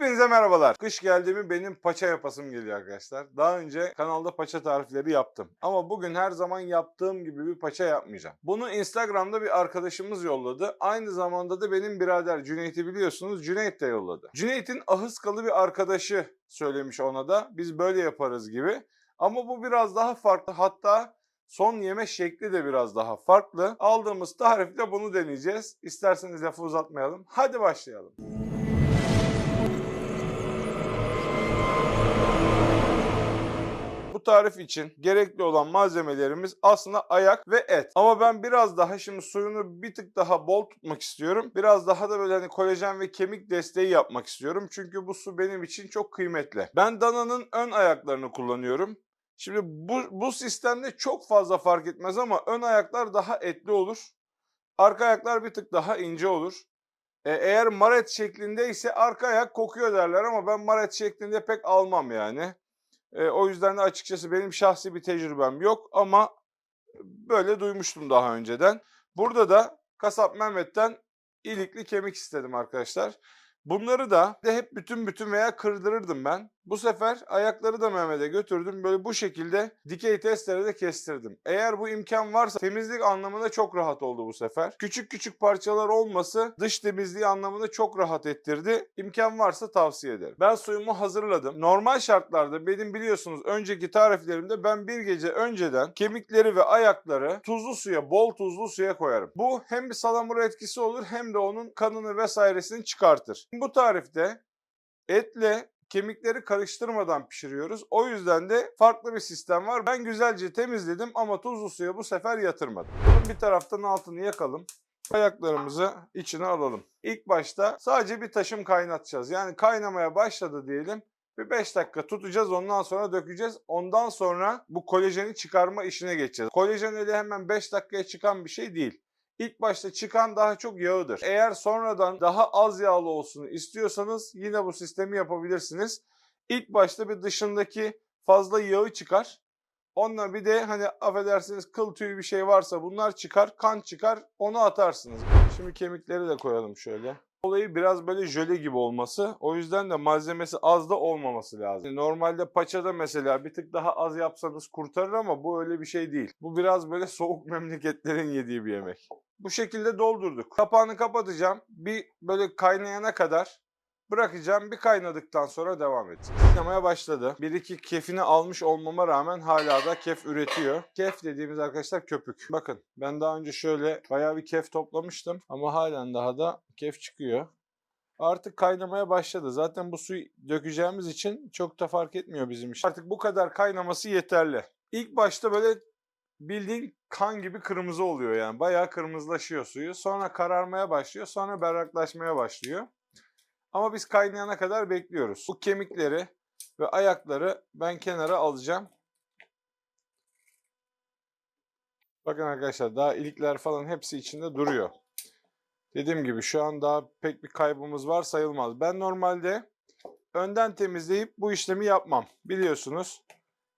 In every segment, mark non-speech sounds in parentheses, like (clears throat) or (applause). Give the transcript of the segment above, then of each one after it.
Hepinize merhabalar. Kış geldi mi benim paça yapasım geliyor arkadaşlar. Daha önce kanalda paça tarifleri yaptım. Ama bugün her zaman yaptığım gibi bir paça yapmayacağım. Bunu Instagram'da bir arkadaşımız yolladı. Aynı zamanda da benim birader Cüneyt'i biliyorsunuz. Cüneyt de yolladı. Cüneyt'in ahıskalı bir arkadaşı söylemiş ona da. Biz böyle yaparız gibi. Ama bu biraz daha farklı. Hatta son yeme şekli de biraz daha farklı. Aldığımız tarifle bunu deneyeceğiz. İsterseniz lafı uzatmayalım. Hadi başlayalım. Tarif için gerekli olan malzemelerimiz aslında ayak ve et. Ama ben biraz daha şimdi suyunu bir tık daha bol tutmak istiyorum. Biraz daha da böyle hani kolajen ve kemik desteği yapmak istiyorum. Çünkü bu su benim için çok kıymetli. Ben dananın ön ayaklarını kullanıyorum. Şimdi bu, bu sistemde çok fazla fark etmez ama ön ayaklar daha etli olur. Arka ayaklar bir tık daha ince olur. E, eğer maret şeklinde ise arka ayak kokuyor derler ama ben maret şeklinde pek almam yani. E, o yüzden de açıkçası benim şahsi bir tecrübem yok ama böyle duymuştum daha önceden. Burada da Kasap Mehmet'ten ilikli kemik istedim arkadaşlar. Bunları da de hep bütün bütün veya kırdırırdım ben. Bu sefer ayakları da Mehmet'e götürdüm. Böyle bu şekilde dikey testerede kestirdim. Eğer bu imkan varsa temizlik anlamında çok rahat oldu bu sefer. Küçük küçük parçalar olması dış temizliği anlamında çok rahat ettirdi. İmkan varsa tavsiye ederim. Ben suyumu hazırladım. Normal şartlarda benim biliyorsunuz önceki tariflerimde ben bir gece önceden kemikleri ve ayakları tuzlu suya, bol tuzlu suya koyarım. Bu hem bir salamura etkisi olur hem de onun kanını vesairesini çıkartır. Bu tarifte etle kemikleri karıştırmadan pişiriyoruz. O yüzden de farklı bir sistem var. Ben güzelce temizledim ama tuzlu suya bu sefer yatırmadım. Bir taraftan altını yakalım. Ayaklarımızı içine alalım. İlk başta sadece bir taşım kaynatacağız. Yani kaynamaya başladı diyelim. Bir 5 dakika tutacağız ondan sonra dökeceğiz. Ondan sonra bu kolajeni çıkarma işine geçeceğiz. Kolajen öyle hemen 5 dakikaya çıkan bir şey değil. İlk başta çıkan daha çok yağıdır. Eğer sonradan daha az yağlı olsun istiyorsanız yine bu sistemi yapabilirsiniz. İlk başta bir dışındaki fazla yağı çıkar. Onunla bir de hani affedersiniz kıl tüyü bir şey varsa bunlar çıkar, kan çıkar onu atarsınız. Şimdi kemikleri de koyalım şöyle. Olayı biraz böyle jöle gibi olması. O yüzden de malzemesi az da olmaması lazım. Normalde paçada mesela bir tık daha az yapsanız kurtarır ama bu öyle bir şey değil. Bu biraz böyle soğuk (laughs) memleketlerin yediği bir yemek. Bu şekilde doldurduk. Kapağını kapatacağım. Bir böyle kaynayana kadar bırakacağım. Bir kaynadıktan sonra devam edeceğiz. Kaynamaya başladı. Bir iki kefini almış olmama rağmen hala da kef üretiyor. Kef dediğimiz arkadaşlar köpük. Bakın ben daha önce şöyle bayağı bir kef toplamıştım ama halen daha da kef çıkıyor. Artık kaynamaya başladı. Zaten bu suyu dökeceğimiz için çok da fark etmiyor bizim için. Artık bu kadar kaynaması yeterli. İlk başta böyle bildiğin kan gibi kırmızı oluyor yani. Bayağı kırmızılaşıyor suyu. Sonra kararmaya başlıyor. Sonra berraklaşmaya başlıyor. Ama biz kaynayana kadar bekliyoruz. Bu kemikleri ve ayakları ben kenara alacağım. Bakın arkadaşlar daha ilikler falan hepsi içinde duruyor. Dediğim gibi şu an daha pek bir kaybımız var sayılmaz. Ben normalde önden temizleyip bu işlemi yapmam. Biliyorsunuz.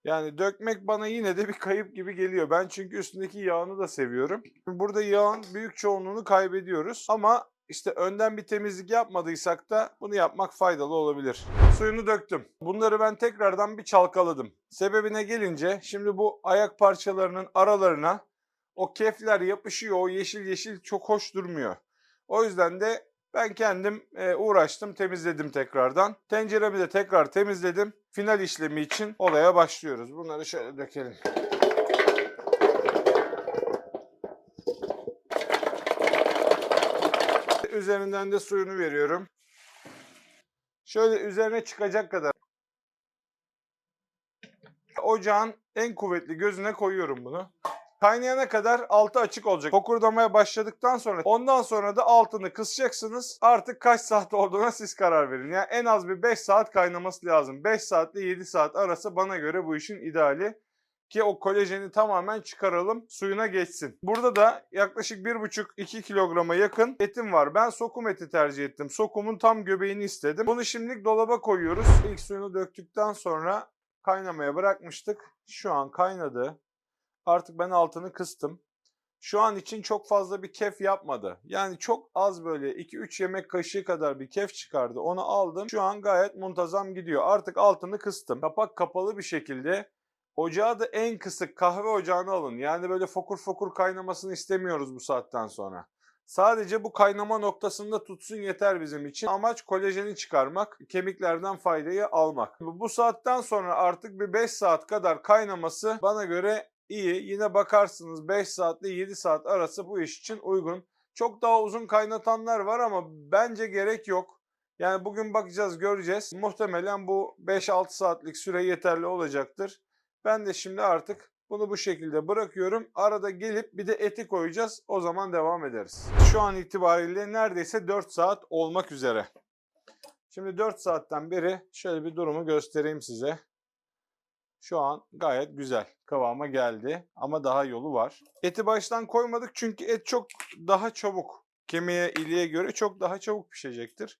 Yani dökmek bana yine de bir kayıp gibi geliyor. Ben çünkü üstündeki yağını da seviyorum. Burada yağın büyük çoğunluğunu kaybediyoruz. Ama işte önden bir temizlik yapmadıysak da bunu yapmak faydalı olabilir. Suyunu döktüm. Bunları ben tekrardan bir çalkaladım. Sebebine gelince şimdi bu ayak parçalarının aralarına o kefler yapışıyor. O yeşil yeşil çok hoş durmuyor. O yüzden de ben kendim e, uğraştım, temizledim tekrardan. Tenceremi de tekrar temizledim. Final işlemi için olaya başlıyoruz. Bunları şöyle dökelim. Üzerinden de suyunu veriyorum. Şöyle üzerine çıkacak kadar. Ocağın en kuvvetli gözüne koyuyorum bunu. Kaynayana kadar altı açık olacak. Fokurdamaya başladıktan sonra ondan sonra da altını kısacaksınız. Artık kaç saat olduğuna siz karar verin. Yani en az bir 5 saat kaynaması lazım. 5 saatle 7 saat arası bana göre bu işin ideali. Ki o kolajeni tamamen çıkaralım suyuna geçsin. Burada da yaklaşık 1,5-2 kilograma yakın etim var. Ben sokum eti tercih ettim. Sokumun tam göbeğini istedim. Bunu şimdilik dolaba koyuyoruz. İlk suyunu döktükten sonra kaynamaya bırakmıştık. Şu an kaynadı. Artık ben altını kıstım. şu an için çok fazla bir kef yapmadı. Yani çok az böyle 2-3 yemek kaşığı kadar bir kef çıkardı. Onu aldım. Şu an gayet muntazam gidiyor. Artık altını kıstım. Kapak kapalı bir şekilde Ocağı da en kısık kahve ocağını alın. Yani böyle fokur fokur kaynamasını istemiyoruz bu saatten sonra. Sadece bu kaynama noktasında tutsun yeter bizim için. Amaç kolajeni çıkarmak, kemiklerden faydayı almak. Bu saatten sonra artık bir 5 saat kadar kaynaması bana göre iyi. Yine bakarsınız 5 saatle 7 saat arası bu iş için uygun. Çok daha uzun kaynatanlar var ama bence gerek yok. Yani bugün bakacağız, göreceğiz. Muhtemelen bu 5-6 saatlik süre yeterli olacaktır. Ben de şimdi artık bunu bu şekilde bırakıyorum. Arada gelip bir de eti koyacağız. O zaman devam ederiz. Şu an itibariyle neredeyse 4 saat olmak üzere. Şimdi 4 saatten beri şöyle bir durumu göstereyim size. Şu an gayet güzel kıvama geldi ama daha yolu var. Eti baştan koymadık çünkü et çok daha çabuk kemiğe iliğe göre çok daha çabuk pişecektir.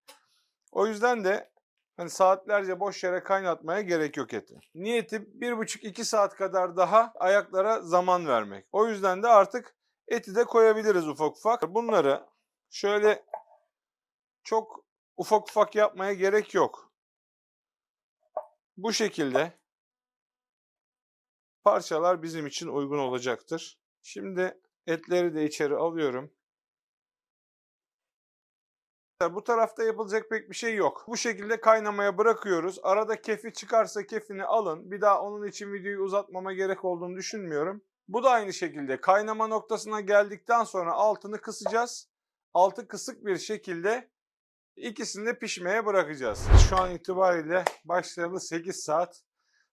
O yüzden de hani saatlerce boş yere kaynatmaya gerek yok eti. Niyeti 1,5-2 saat kadar daha ayaklara zaman vermek. O yüzden de artık eti de koyabiliriz ufak ufak. Bunları şöyle çok ufak ufak yapmaya gerek yok. Bu şekilde parçalar bizim için uygun olacaktır. Şimdi etleri de içeri alıyorum. Bu tarafta yapılacak pek bir şey yok. Bu şekilde kaynamaya bırakıyoruz. Arada kefi çıkarsa kefini alın. Bir daha onun için videoyu uzatmama gerek olduğunu düşünmüyorum. Bu da aynı şekilde kaynama noktasına geldikten sonra altını kısacağız. Altı kısık bir şekilde ikisini de pişmeye bırakacağız. Şu an itibariyle başlayalı 8 saat.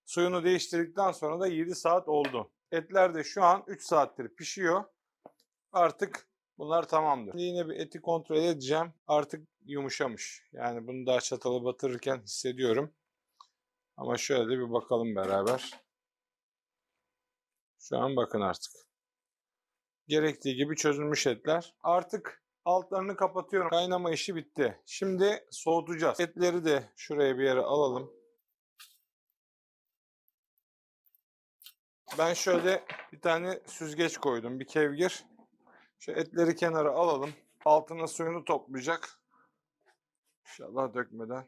Suyunu değiştirdikten sonra da 7 saat oldu. Etler de şu an 3 saattir pişiyor. Artık bunlar tamamdır. Şimdi yine bir eti kontrol edeceğim. Artık yumuşamış. Yani bunu daha çatalı batırırken hissediyorum. Ama şöyle bir bakalım beraber. Şu an bakın artık. Gerektiği gibi çözülmüş etler. Artık altlarını kapatıyorum. Kaynama işi bitti. Şimdi soğutacağız. Etleri de şuraya bir yere alalım. Ben şöyle bir tane süzgeç koydum. Bir kevgir. Şu etleri kenara alalım. Altına suyunu toplayacak. İnşallah dökmeden.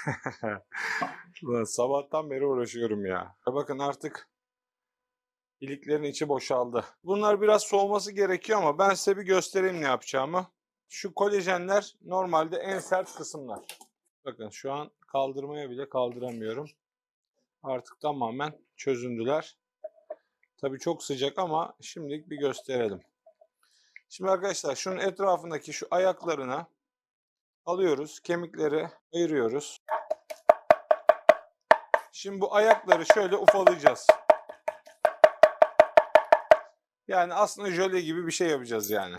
(laughs) Sabahtan beri uğraşıyorum ya. Bakın artık iliklerin içi boşaldı. Bunlar biraz soğuması gerekiyor ama ben size bir göstereyim ne yapacağımı. Şu kolajenler normalde en sert kısımlar. Bakın şu an kaldırmaya bile kaldıramıyorum. Artık tamamen çözündüler. Tabii çok sıcak ama şimdilik bir gösterelim. Şimdi arkadaşlar şunun etrafındaki şu ayaklarına alıyoruz. Kemikleri ayırıyoruz. Şimdi bu ayakları şöyle ufalayacağız. Yani aslında jöle gibi bir şey yapacağız yani.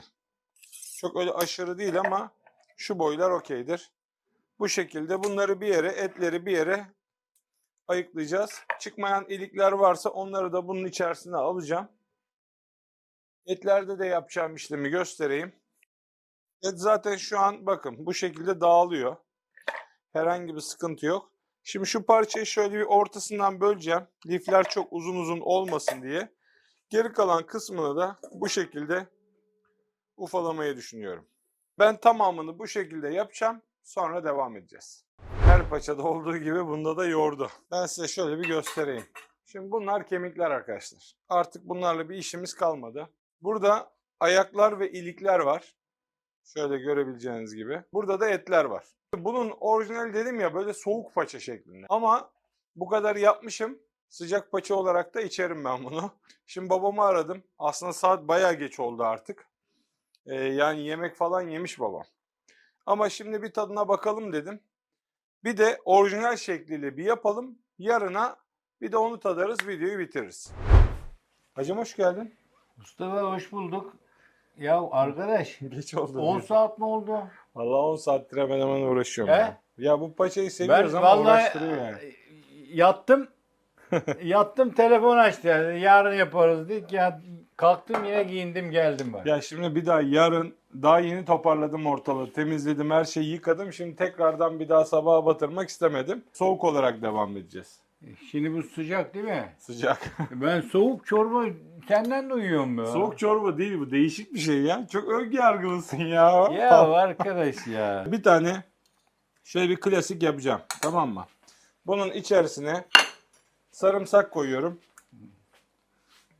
Çok öyle aşırı değil ama şu boylar okeydir. Bu şekilde bunları bir yere, etleri bir yere ayıklayacağız. Çıkmayan ilikler varsa onları da bunun içerisine alacağım. Etlerde de yapacağım işlemi göstereyim. Et zaten şu an bakın bu şekilde dağılıyor. Herhangi bir sıkıntı yok. Şimdi şu parçayı şöyle bir ortasından böleceğim. Lifler çok uzun uzun olmasın diye. Geri kalan kısmını da bu şekilde ufalamayı düşünüyorum. Ben tamamını bu şekilde yapacağım. Sonra devam edeceğiz. Her paçada olduğu gibi bunda da yoğurdu. Ben size şöyle bir göstereyim. Şimdi bunlar kemikler arkadaşlar. Artık bunlarla bir işimiz kalmadı. Burada ayaklar ve ilikler var. Şöyle görebileceğiniz gibi. Burada da etler var. Bunun orijinal dedim ya böyle soğuk paça şeklinde. Ama bu kadar yapmışım. Sıcak paça olarak da içerim ben bunu. Şimdi babamı aradım. Aslında saat bayağı geç oldu artık. Ee, yani yemek falan yemiş babam. Ama şimdi bir tadına bakalım dedim. Bir de orijinal şekliyle bir yapalım. Yarına bir de onu tadarız, videoyu bitiririz. Hacım hoş geldin. Mustafa hoş bulduk. Ya arkadaş (laughs) Geç oldu. 10 saat mi oldu? Valla 10 saattir hemen hemen uğraşıyorum He? ya. Ya bu paçayı seviyoruz ama vallahi uğraştırıyor yani. e, yattım. (laughs) Yattım telefon açtı. Yarın yaparız dedik ya. Kalktım yine giyindim geldim bak. Ya şimdi bir daha yarın daha yeni toparladım ortalığı. Temizledim her şeyi yıkadım. Şimdi tekrardan bir daha sabaha batırmak istemedim. Soğuk olarak devam edeceğiz. Şimdi bu sıcak değil mi? Sıcak. (laughs) Ben soğuk çorba senden duyuyorum ya. Soğuk çorba değil bu. Değişik bir şey ya. Çok ön yargılısın ya. Ya (laughs) arkadaş ya. Bir tane şöyle bir klasik yapacağım. Tamam mı? Bunun içerisine sarımsak koyuyorum.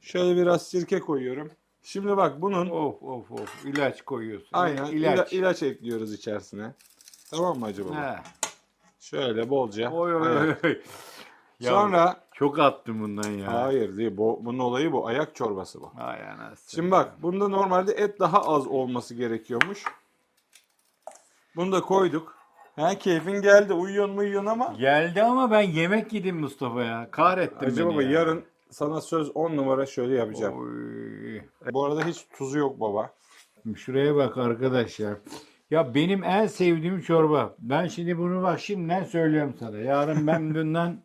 Şöyle biraz sirke koyuyorum. Şimdi bak bunun Of of of ilaç koyuyorsun. aynen ilaç. ilaç. ilaç ekliyoruz içerisine. Tamam mı acaba? Ha. Şöyle bolca. Oy oy oy. Ya, Sonra çok attım bundan ya. hayır değil. Bu, bunun olayı bu. Ayak çorbası bu. Hay anasını. Şimdi bak bunda normalde et daha az olması gerekiyormuş. Bunu da koyduk. Ha keyfin geldi. Uyuyorsun uyuyorsun ama Geldi ama ben yemek yedim Mustafa ya. Kahrettin Hacı beni baba ya. yarın sana söz 10 numara şöyle yapacağım. Oy. Bu arada hiç tuzu yok baba. Şuraya bak arkadaş ya. Ya benim en sevdiğim çorba. Ben şimdi bunu bak şimdiden söylüyorum sana. Yarın ben (laughs) bundan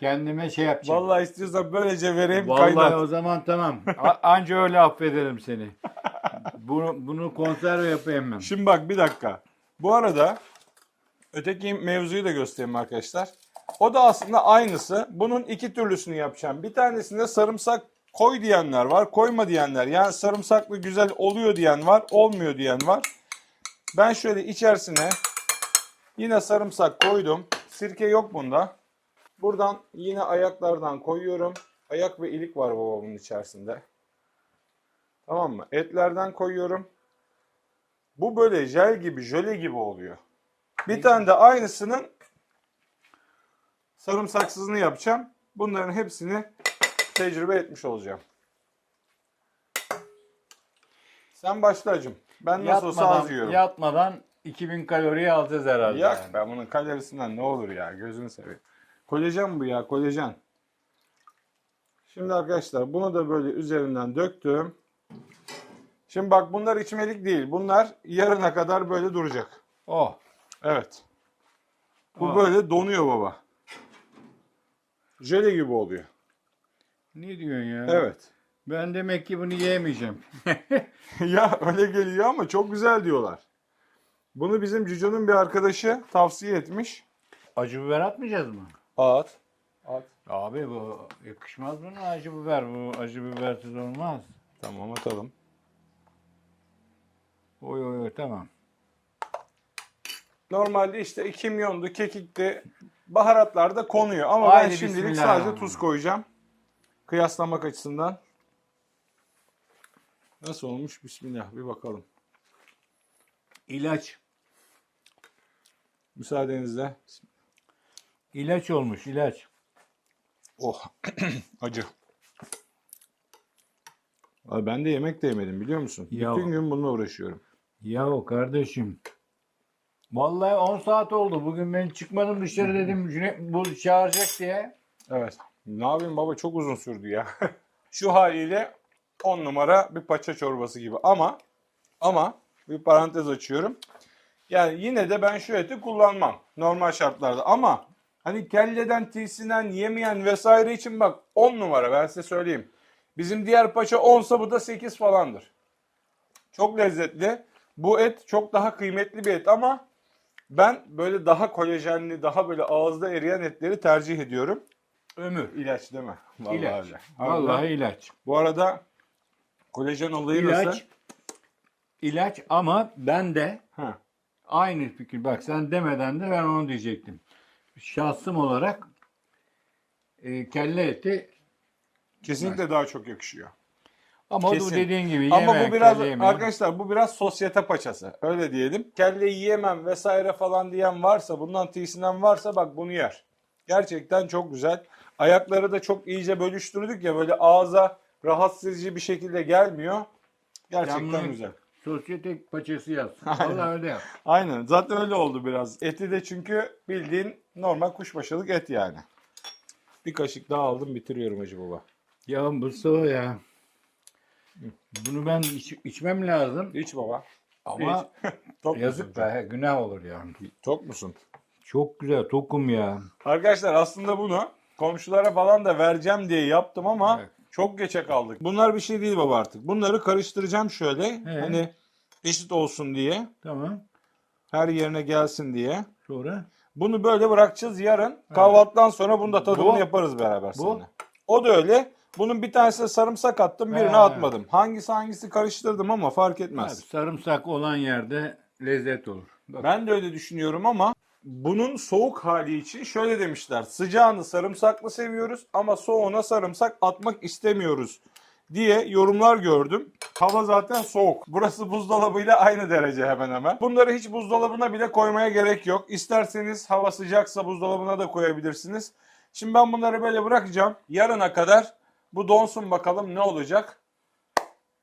kendime şey yapacağım. Vallahi istiyorsan böylece vereyim Vallahi kaynat. o zaman tamam. A- anca öyle affederim seni. (laughs) Bunu bunu konserve yapayım ben. Şimdi bak bir dakika. Bu arada öteki mevzuyu da göstereyim arkadaşlar. O da aslında aynısı. Bunun iki türlüsünü yapacağım. Bir tanesinde sarımsak koy diyenler var, koyma diyenler. Yani sarımsaklı güzel oluyor diyen var, olmuyor diyen var. Ben şöyle içerisine yine sarımsak koydum. Sirke yok bunda. Buradan yine ayaklardan koyuyorum. Ayak ve ilik var babamın içerisinde. Tamam mı? Etlerden koyuyorum. Bu böyle jel gibi, jöle gibi oluyor. Bir tane de aynısının sarımsaksızını yapacağım. Bunların hepsini tecrübe etmiş olacağım. Sen başla acım. Ben nasıl olsa az Yatmadan, yiyorum. yatmadan 2000 kaloriyi alacağız herhalde. Yak yani. be bunun kalorisinden ne olur ya gözünü seveyim. Kolajen bu ya kolajen. Şimdi arkadaşlar bunu da böyle üzerinden döktüm. Şimdi bak bunlar içmelik değil. Bunlar yarına kadar böyle duracak. Oh. Evet. Bu Aa. böyle donuyor baba. Jöle gibi oluyor. Ne diyorsun ya? Evet. Ben demek ki bunu yiyemeyeceğim. (laughs) ya öyle geliyor ama çok güzel diyorlar. Bunu bizim Cüco'nun bir arkadaşı tavsiye etmiş. Acı biber atmayacağız mı? At. At. Abi bu yakışmaz buna acı biber. Bu acı bibersiz olmaz. Tamam atalım. Oy oy oy tamam. Normalde işte kimyondu, kekikti, baharatlar da konuyor. Ama Haydi ben şimdilik sadece tuz koyacağım. Kıyaslamak açısından. Nasıl olmuş? Bismillah bir bakalım. İlaç. Müsaadenizle. İlaç olmuş ilaç. Oh (clears throat) acı. Abi ben de yemek de yemedim biliyor musun? Ya. Bütün gün bununla uğraşıyorum. Yahu kardeşim. Vallahi 10 saat oldu. Bugün ben çıkmadım dışarı dedim. Cüneyt bu çağıracak diye. Evet. Ne yapayım baba çok uzun sürdü ya. (laughs) Şu haliyle 10 numara bir paça çorbası gibi ama ama bir parantez açıyorum. Yani yine de ben şu eti kullanmam normal şartlarda ama hani kelleden, tilsinden yemeyen vesaire için bak 10 numara ben size söyleyeyim. Bizim diğer paça 10'sa bu da 8 falandır. Çok lezzetli. Bu et çok daha kıymetli bir et ama ben böyle daha kolajenli, daha böyle ağızda eriyen etleri tercih ediyorum. Ömür. İlaç değil mi? Vallahi İlaç. öyle. Vallahi Harbiden. ilaç. Bu arada kolajen olayı İlaç. nasıl? İlaç ama ben de Ha. aynı fikir. Bak sen demeden de ben onu diyecektim. Şahsım olarak e, kelle eti Kesinlikle daha çok yakışıyor. Ama Kesin. bu dediğin gibi Ama yeme, bu biraz arkadaşlar bu biraz sosyete paçası. Öyle diyelim. Kelle yiyemem vesaire falan diyen varsa, bundan tiysinden varsa bak bunu yer. Gerçekten çok güzel. Ayakları da çok iyice bölüştürdük ya böyle ağza rahatsız edici bir şekilde gelmiyor. Gerçekten bunu- güzel. Sosyete paçası yaz. (laughs) Vallahi öyle yap. Aynen. Zaten öyle oldu biraz. Eti de çünkü bildiğin normal kuşbaşılık et yani. Bir kaşık daha aldım bitiriyorum Hacı Baba. Ya Mustafa ya. Bunu ben iç- içmem lazım. İç baba. Ama (laughs) Tok yazık musun? be günah olur ya. Tok musun? Çok güzel tokum ya. Arkadaşlar aslında bunu komşulara falan da vereceğim diye yaptım ama Evet. çok geçe kaldık. Bunlar bir şey değil baba artık. Bunları karıştıracağım şöyle. Evet. Hani eşit olsun diye. Tamam. Her yerine gelsin diye. Sonra Bunu böyle bırakacağız yarın. Kahvaltıdan sonra bunu da tadımını Bu- yaparız beraber bu- seninle. O da öyle. Bunun bir tanesine sarımsak attım, birine He. atmadım. Hangisi hangisi karıştırdım ama fark etmez. abi, sarımsak olan yerde lezzet olur. Bak, Ben de öyle düşünüyorum ama bunun soğuk hali için şöyle demişler. Sıcağını sarımsaklı seviyoruz ama soğuğuna sarımsak atmak istemiyoruz diye yorumlar gördüm. Hava zaten soğuk. Burası buzdolabıyla aynı derece hemen hemen. Bunları hiç buzdolabına bile koymaya gerek yok. İsterseniz hava sıcaksa buzdolabına da koyabilirsiniz. Şimdi ben bunları böyle bırakacağım. Yarına kadar bu donsun bakalım ne olacak.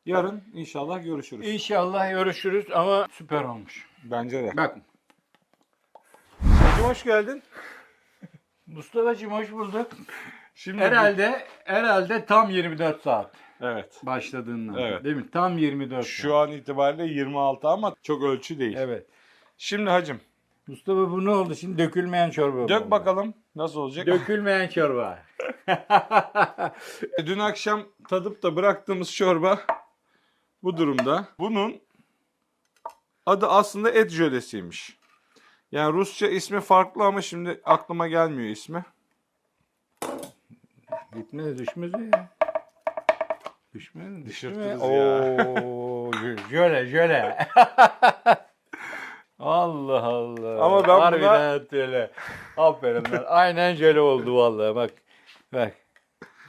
Yarın inşallah görüşürüz. İnşallah görüşürüz ama süper olmuş. Bence de. Bak Hacım hoş geldin. (laughs) Mustafa'cığım hoş bulduk. Şimdi Herhalde herhalde tam 24 saat Evet. başladığından. Evet. Değil mi? Tam 24 Şu saat. an itibariyle 26 ama çok ölçü değil. Evet. Şimdi hacım Mustafa bu ne oldu şimdi? Dökülmeyen çorba. dök oldu. bakalım nasıl olacak. Dökülmeyen çorba. (laughs) Dün akşam tadıp da bıraktığımız çorba bu durumda. Bunun adı aslında et jölesiymiş. Yani Rusça ismi farklı ama şimdi aklıma gelmiyor ismi. Gitmez düşmez ya. Düşmez mi? Düşürtürüz Oo, jö- jöle jöle. (laughs) Allah Allah. Ama ben buna- Harbiden jöle. Aferin lan. Aynen jöle oldu vallahi bak. Bak.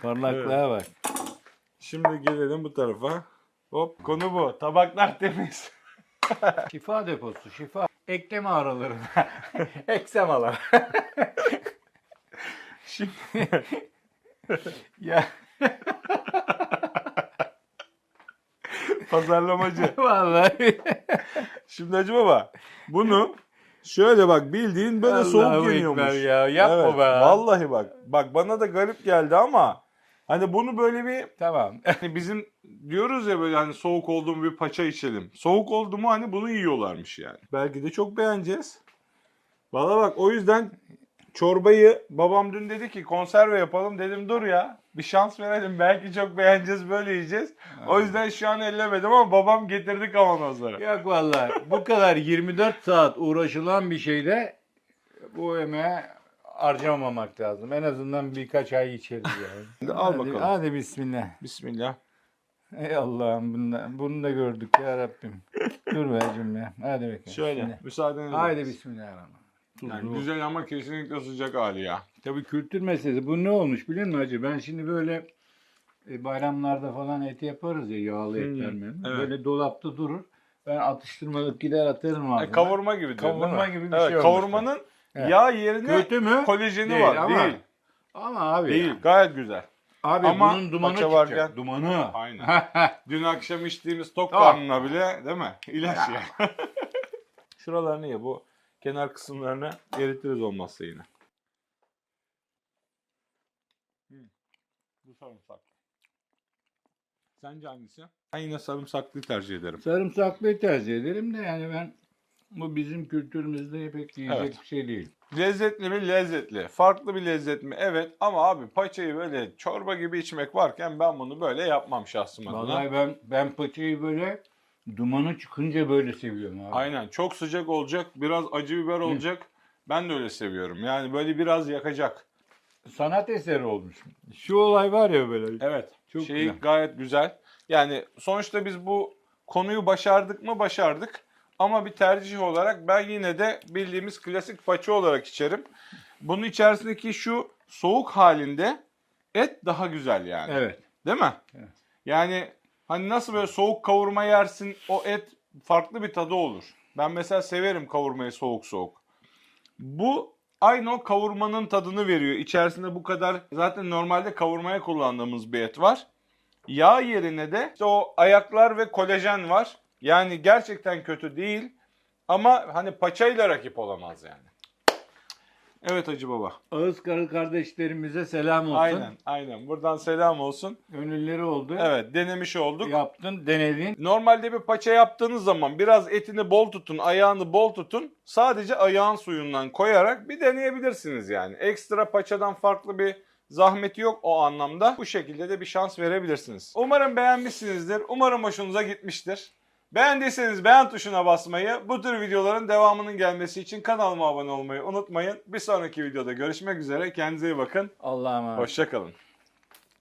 Parlaklığa bak. Şimdi gelelim bu tarafa. Hop konu bu. Tabaklar temiz. (laughs) Şifa deposu, şifa. Eklem ağrılarına. (laughs) Eksemalar. (laughs) Şimdi ya pazarlamacı. vallahi. Şimdi Hacı Baba bunu şöyle bak bildiğin böyle Allahu soğuk Ekber yeniyormuş. ya, yapma Evet, be. Vallahi bak. Bak bana da garip geldi ama hani bunu böyle bir tamam. (laughs) hani bizim diyoruz ya böyle hani soğuk oldu mu bir paça içelim. Soğuk oldu mu hani bunu yiyorlarmış yani. Belki de çok beğeneceğiz. Valla bak o yüzden çorbayı babam dün dedi ki konserve yapalım dedim dur ya bir şans verelim belki çok beğeneceğiz böyle yiyeceğiz. O yüzden şu an ellemedim ama babam getirdi kavanozları. Yok vallahi bu kadar 24 saat uğraşılan bir şeyde bu emeğe harcamamak lazım. En azından birkaç ay içeriz yani. (laughs) Al hadi, bakalım. Hadi bismillah. Bismillah. Ey Allah'ım bunu bunu da gördük ya Rabbim. Dur be cümle. Hadi bakalım. Şöyle Bismillah. müsaadenizle. Haydi bismillahirrahmanirrahim. Yani güzel ama kesinlikle sıcak hali ya. Tabii kültür meselesi. Bu ne olmuş biliyor musun hacı? Ben şimdi böyle e, bayramlarda falan et yaparız ya yağlı Hmm, etler mi? evet. Böyle dolapta durur. Ben atıştırmalık gider atarım ağzıma. E, kavurma gibi diyor, Kavurma değil mi? gibi bir evet, şey Kavurmanın Evet. yağ yerine Kötü mü? kolajeni Değil var. ama- Değil. Ama abi. Değil. Gayet güzel. Abi Ama bunun dumanı çıkacak. varken- Dumanı. Aynen. (laughs) Dün akşam içtiğimiz tok Tamam. karnına bile değil mi? İlaç ya. (laughs) Şuralarını ye bu kenar kısımlarını eritiriz olmazsa yine. Bu sarımsak. Sence hangisi? Ben yine sarımsaklıyı tercih ederim. Sarımsaklıyı tercih ederim de yani ben bu bizim kültürümüzde pek yiyecek Evet. bir şey değil. Lezzetli mi? Lezzetli. Farklı bir lezzet mi? Evet. Ama abi paçayı böyle çorba gibi içmek varken ben bunu böyle yapmam şahsım adına. Vallahi ben ben paçayı böyle dumanı çıkınca böyle seviyorum abi. Aynen. Çok sıcak olacak. Biraz acı biber olacak. Ben de öyle seviyorum. Yani böyle biraz yakacak. Sanat eseri olmuş. Şu olay var ya böyle. Evet. Çok şey güzel. gayet güzel. Yani sonuçta biz bu konuyu başardık mı? Başardık. Ama bir tercih olarak ben yine de bildiğimiz klasik paça olarak içerim. Bunun içerisindeki şu soğuk halinde et daha güzel yani. Evet. Değil mi? Evet. Yani hani nasıl böyle soğuk kavurma yersin o et farklı bir tadı olur. Ben mesela severim kavurmayı soğuk soğuk. Bu aynı o kavurmanın tadını veriyor. İçerisinde bu kadar zaten normalde kavurmaya kullandığımız bir et var. Yağ yerine de işte o ayaklar ve kolajen var. Yani gerçekten kötü değil. Ama hani paçayla rakip olamaz yani. Evet Hacı Baba. Ağız karı kardeşlerimize selam olsun. Aynen aynen. Buradan selam olsun. Gönülleri oldu. Evet denemiş olduk. Yaptın, denedin. Normalde bir paça yaptığınız zaman biraz etini bol tutun, ayağını bol tutun. Sadece ayağın suyundan koyarak bir deneyebilirsiniz yani. Ekstra paçadan farklı bir Zahmeti yok o anlamda. Bu şekilde de bir şans verebilirsiniz. Umarım beğenmişsinizdir. Umarım hoşunuza gitmiştir. Beğendiyseniz beğen tuşuna basmayı, bu tür videoların devamının gelmesi için kanalıma abone olmayı unutmayın. Bir sonraki videoda görüşmek üzere. Kendinize iyi bakın. Allah'a emanet. Hoşçakalın.